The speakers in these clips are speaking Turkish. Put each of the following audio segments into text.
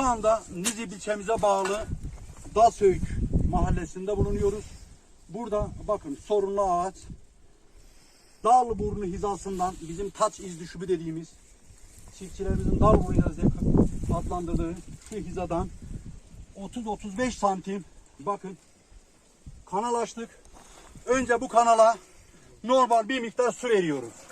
Şu anda Nizip ilçemize bağlı Dasöyük mahallesinde bulunuyoruz. Burada bakın sorunlu ağaç dal burnu hizasından bizim taç iz düşümü dediğimiz çiftçilerimizin dal burnu hizası adlandırdığı şu hizadan 30-35 santim bakın kanal açtık. Önce bu kanala normal bir miktar su veriyoruz.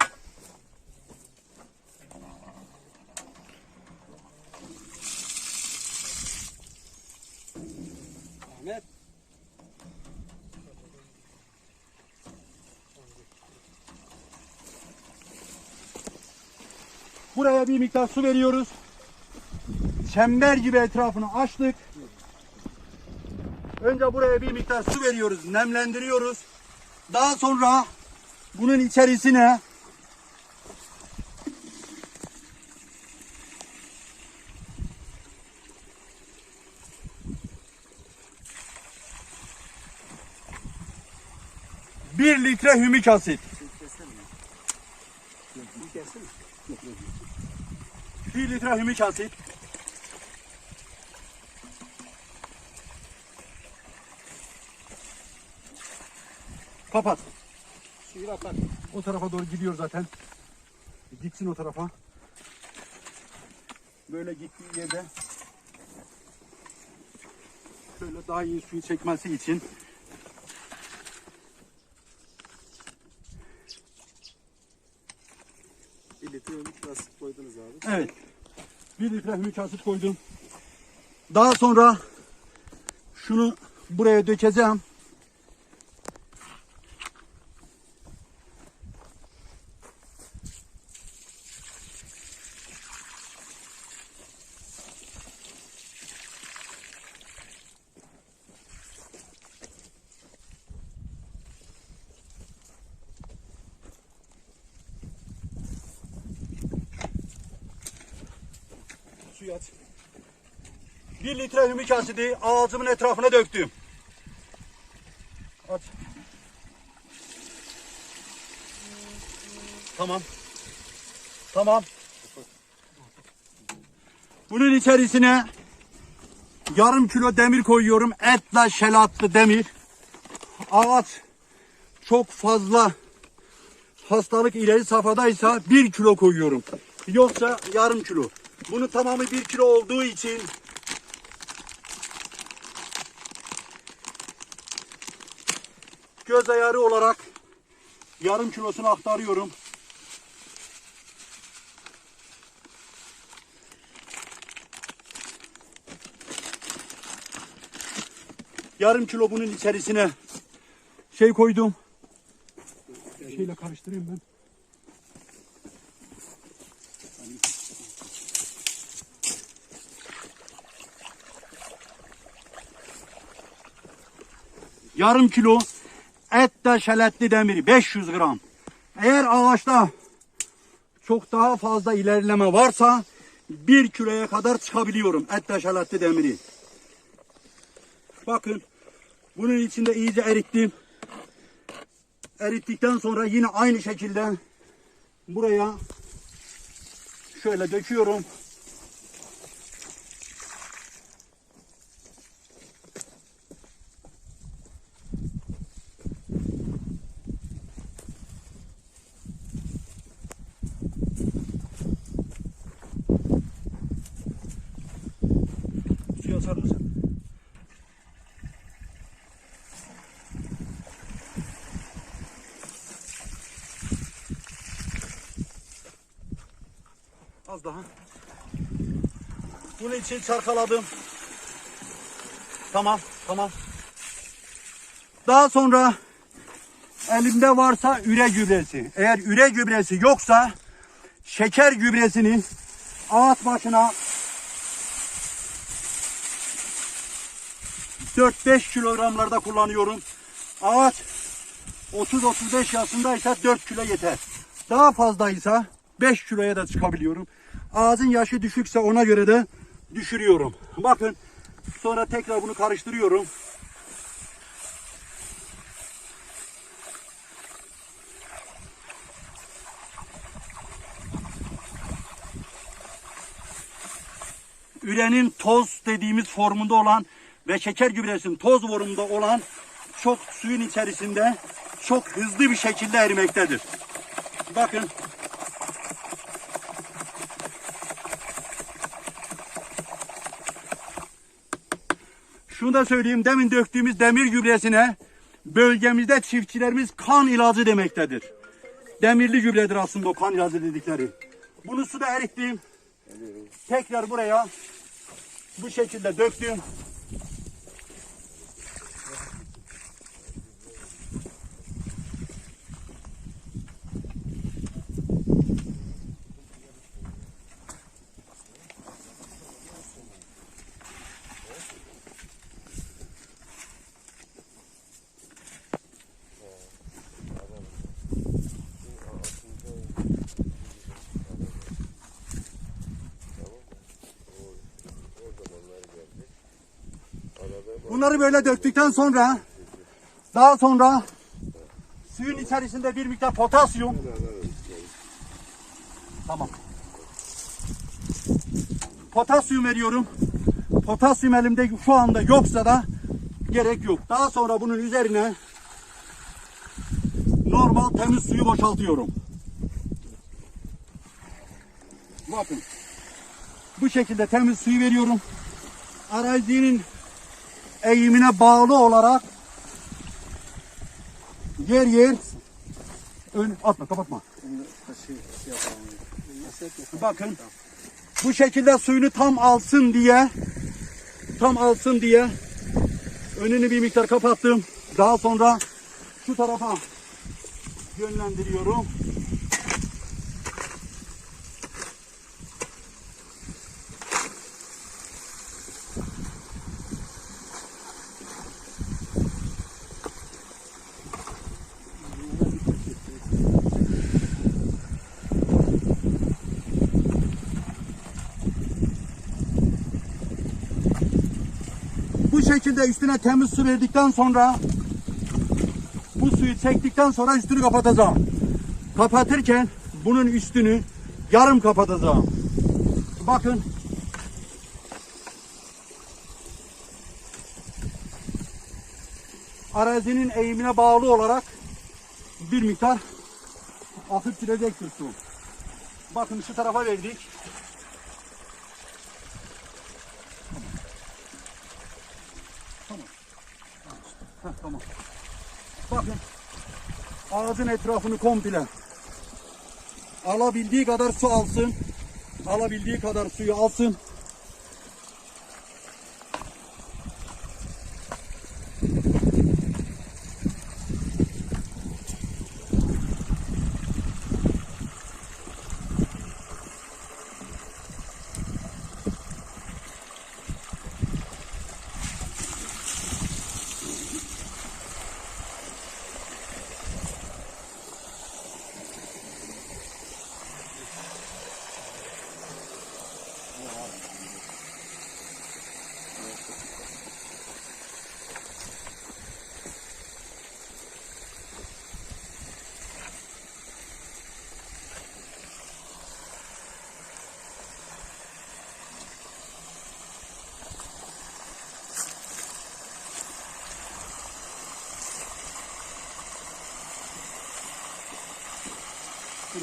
Buraya bir miktar su veriyoruz. Çember gibi etrafını açtık. Önce buraya bir miktar su veriyoruz, nemlendiriyoruz. Daha sonra bunun içerisine bir litre hümik asit. Bir litre hümik asit. Kapat. Suyu akar. O tarafa doğru gidiyor zaten. Gitsin o tarafa. Böyle gittiği yerde şöyle daha iyi suyu çekmesi için Basit koydunuz abi. evet bir litre hümik asit koydum. Daha sonra şunu buraya dökeceğim. Suyu aç. Bir litre hümik asidi ağzımın etrafına döktüm. Aç. Tamam. Tamam. Bunun içerisine yarım kilo demir koyuyorum. Etle şelatlı demir. Ağaç çok fazla hastalık ileri safhadaysa bir kilo koyuyorum. Yoksa yarım kilo. Bunun tamamı bir kilo olduğu için göz ayarı olarak yarım kilosunu aktarıyorum. Yarım kilo bunun içerisine şey koydum. Şeyle karıştırayım ben. Yarım kilo et de şeletli demiri 500 gram. Eğer ağaçta çok daha fazla ilerleme varsa 1 kiloya kadar çıkabiliyorum et de şeletli demiri. Bakın bunun içinde iyice erittim. Erittikten sonra yine aynı şekilde buraya şöyle döküyorum. Az daha. Bunun için çarkaladım. Tamam, tamam. Daha sonra elimde varsa üre gübresi. Eğer üre gübresi yoksa şeker gübresini ağaç başına 4-5 kilogramlarda kullanıyorum. Ağaç 30-35 yaşındaysa 4 kilo yeter. Daha fazlaysa 5 kiloya da çıkabiliyorum. Ağacın yaşı düşükse ona göre de düşürüyorum. Bakın sonra tekrar bunu karıştırıyorum. ürenin toz dediğimiz formunda olan ve şeker gübresinin toz formunda olan çok suyun içerisinde çok hızlı bir şekilde erimektedir. Bakın Şunu da söyleyeyim demin döktüğümüz demir gübresine bölgemizde çiftçilerimiz kan ilacı demektedir. Demirli gübredir aslında o kan ilacı dedikleri. Bunu suda erittim. Tekrar buraya bu şekilde döktüm. Bunları böyle döktükten sonra daha sonra suyun içerisinde bir miktar potasyum Tamam. Potasyum veriyorum. Potasyum elimde şu anda yoksa da gerek yok. Daha sonra bunun üzerine normal temiz suyu boşaltıyorum. Bakın. Bu şekilde temiz suyu veriyorum. Arazinin eğimine bağlı olarak yer yer ön atma kapatma. Bakın bu şekilde suyunu tam alsın diye tam alsın diye önünü bir miktar kapattım. Daha sonra şu tarafa yönlendiriyorum. Şekilde üstüne temiz su verdikten sonra bu suyu çektikten sonra üstünü kapatacağım. Kapatırken bunun üstünü yarım kapatacağım. Bakın. Arazinin eğimine bağlı olarak bir miktar akıp gidecektir su. Bakın şu tarafa verdik. Tamam. Bakın. Ağacın etrafını komple alabildiği kadar su alsın. Alabildiği kadar suyu alsın.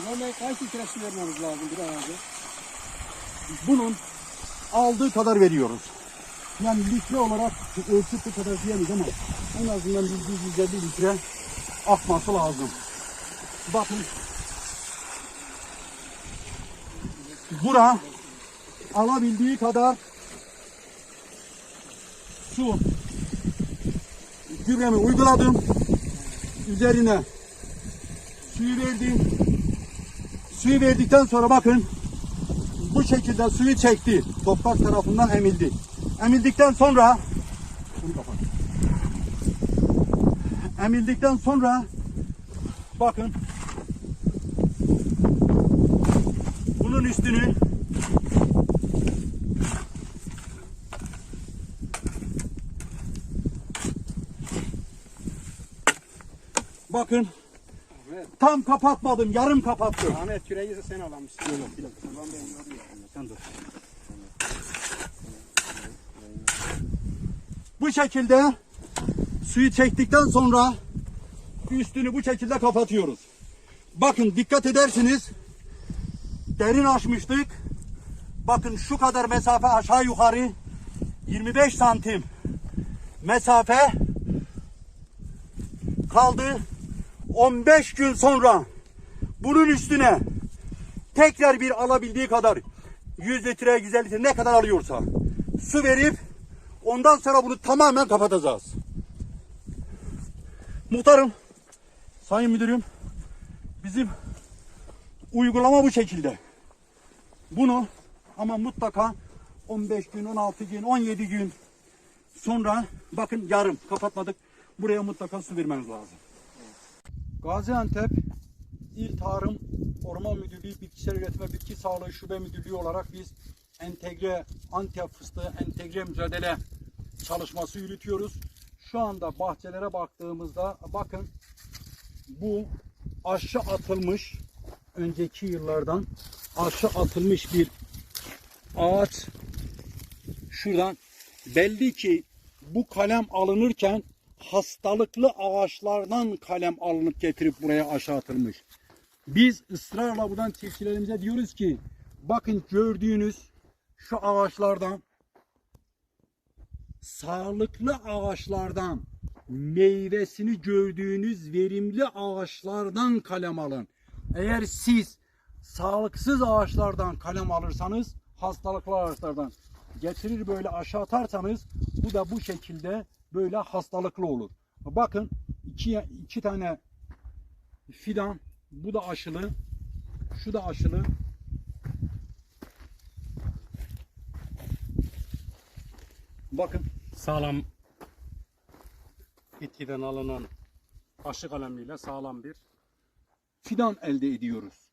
Bey kaç litre su vermemiz lazım bir ağaca? Bunun aldığı kadar veriyoruz. Yani litre olarak ölçüp bu kadar diyemeyiz ama en azından bir 150 litre akması lazım. Bakın. Bura alabildiği kadar su gübremi uyguladım. Üzerine suyu verdim. Suyu verdikten sonra bakın bu şekilde suyu çekti. Toprak tarafından emildi. Emildikten sonra. Emildikten sonra bakın bunun üstünü bakın Evet. tam kapatmadım yarım kapattım. Ahmet küreği sen alamışsın. Sen dur. Bu şekilde suyu çektikten sonra üstünü bu şekilde kapatıyoruz. Bakın dikkat edersiniz derin açmıştık. Bakın şu kadar mesafe aşağı yukarı 25 santim mesafe kaldı. 15 gün sonra bunun üstüne tekrar bir alabildiği kadar 100 litre 150 litre ne kadar alıyorsa su verip ondan sonra bunu tamamen kapatacağız. Muhtarım, sayın müdürüm bizim uygulama bu şekilde. Bunu ama mutlaka 15 gün, 16 gün, 17 gün sonra bakın yarım kapatmadık. Buraya mutlaka su vermeniz lazım. Gaziantep İl Tarım Orman Müdürlüğü Bitkisel Üretim ve Bitki Sağlığı Şube Müdürlüğü olarak biz entegre Antep fıstığı entegre mücadele çalışması yürütüyoruz. Şu anda bahçelere baktığımızda bakın bu aşı atılmış önceki yıllardan aşı atılmış bir ağaç şuradan belli ki bu kalem alınırken hastalıklı ağaçlardan kalem alınıp getirip buraya aşağı atılmış. Biz ısrarla buradan çiftçilerimize diyoruz ki bakın gördüğünüz şu ağaçlardan sağlıklı ağaçlardan meyvesini gördüğünüz verimli ağaçlardan kalem alın. Eğer siz sağlıksız ağaçlardan kalem alırsanız hastalıklı ağaçlardan getirir böyle aşağı atarsanız bu da bu şekilde böyle hastalıklı olur. Bakın iki, iki tane fidan bu da aşılı şu da aşılı bakın Sağlam bitkiden alınan aşı kalemiyle sağlam bir fidan elde ediyoruz.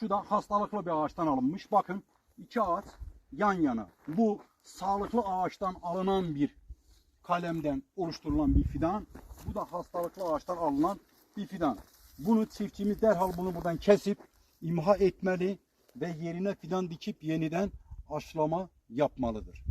Şu da hastalıklı bir ağaçtan alınmış. Bakın iki ağaç yan yana. Bu sağlıklı ağaçtan alınan bir kalemden oluşturulan bir fidan. Bu da hastalıklı ağaçtan alınan bir fidan. Bunu çiftçimiz derhal bunu buradan kesip imha etmeli ve yerine fidan dikip yeniden aşılama yapmalıdır.